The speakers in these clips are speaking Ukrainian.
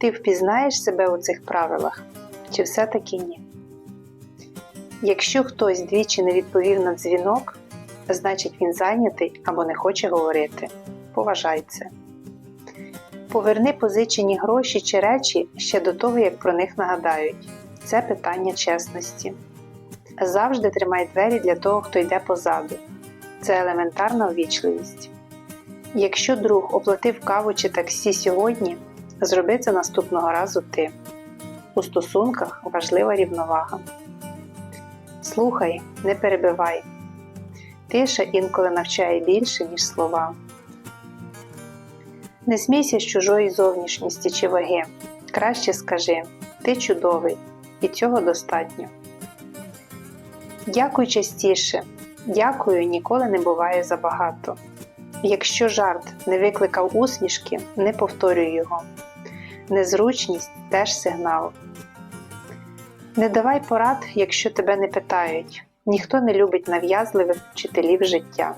Ти впізнаєш себе у цих правилах, чи все-таки ні? Якщо хтось двічі не відповів на дзвінок, значить він зайнятий або не хоче говорити. Поважай це. Поверни позичені гроші чи речі ще до того, як про них нагадають. Це питання чесності. Завжди тримай двері для того, хто йде позаду. Це елементарна ввічливість. Якщо друг оплатив каву чи таксі сьогодні, зроби це наступного разу ти. У стосунках важлива рівновага. Слухай, не перебивай. Тиша інколи навчає більше, ніж слова. Не смійся з чужої зовнішності чи ваги. Краще скажи ти чудовий, і цього достатньо. Дякуй частіше. Дякую ніколи не буває забагато. Якщо жарт не викликав усмішки, не повторюй його. Незручність теж сигнал. Не давай порад, якщо тебе не питають. Ніхто не любить нав'язливих вчителів життя.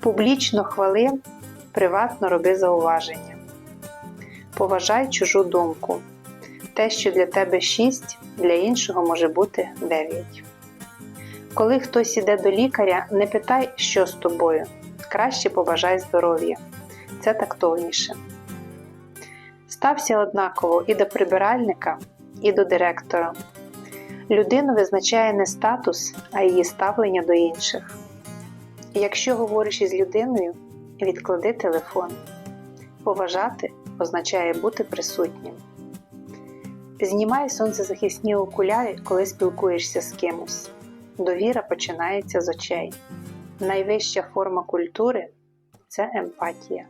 Публічно хвали, приватно роби зауваження. Поважай чужу думку. Те, що для тебе 6, для іншого може бути 9. Коли хтось іде до лікаря, не питай, що з тобою. Краще побажай здоров'я. Це тактовніше. Стався однаково і до прибиральника, і до директора. Людину визначає не статус, а її ставлення до інших. Якщо говориш із людиною, відклади телефон. Поважати означає бути присутнім. Знімай сонцезахисні окуляри, коли спілкуєшся з кимось. Довіра починається з очей. Найвища форма культури це емпатія.